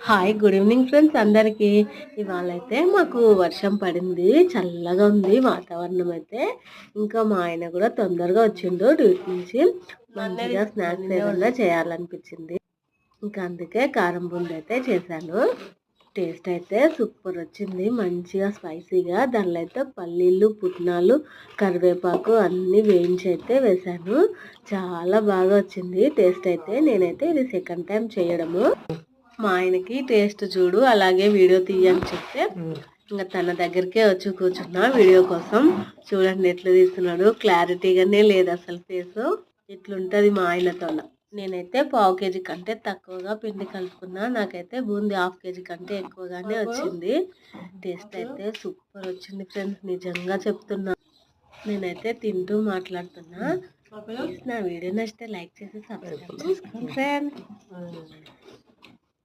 Hi good evening friends. అందరికీ ఇవాళ అయితే మాకు వర్షం పడింది. చల్లగా ఉంది వాతావరణం అయితే. ఇంకా మా ఆయన కూడా తొందరగా వచ్చిండు డ్యూటీ నుంచి. మంచిగా స్నాక్స్ ఏదైనా చేయాలనిపించింది. ఇంకా అందుకే కారం బూంది అయితే చేశాను. టేస్ట్ అయితే సూపర్ వచ్చింది. మంచిగా స్పైసీగా దానిలో అయితే పల్లీలు పుట్నాలు కరివేపాకు అన్నీ వేయించి అయితే వేశాను. చాలా బాగా వచ్చింది టేస్ట్ అయితే. నేనైతే ఇది సెకండ్ టైం చేయడము. మా ఆయనకి టేస్ట్ చూడు అలాగే వీడియో తీయని చెప్తే ఇంకా తన దగ్గరికే వచ్చి కూర్చున్నా వీడియో కోసం. చూడండి ఎట్లా తీస్తున్నాడు. క్లారిటీగానే లేదు అసలు ఫేస్. ఇట్లుంటది మా ఆయనతో నేనైతే పావు కేజీ కంటే తక్కువగా పిండి కలుపుకున్నా. నాకైతే బూంది హాఫ్ కేజీ కంటే ఎక్కువగానే వచ్చింది. టేస్ట్ అయితే సూపర్ వచ్చింది ఫ్రెండ్స్. నిజంగా చెప్తున్నా. నేనైతే తింటూ మాట్లాడుతున్నా. నా వీడియో నచ్చితే లైక్ చేసి సబ్స్క్రైబ్ చేసుకోండి ఫ్రెండ్స్.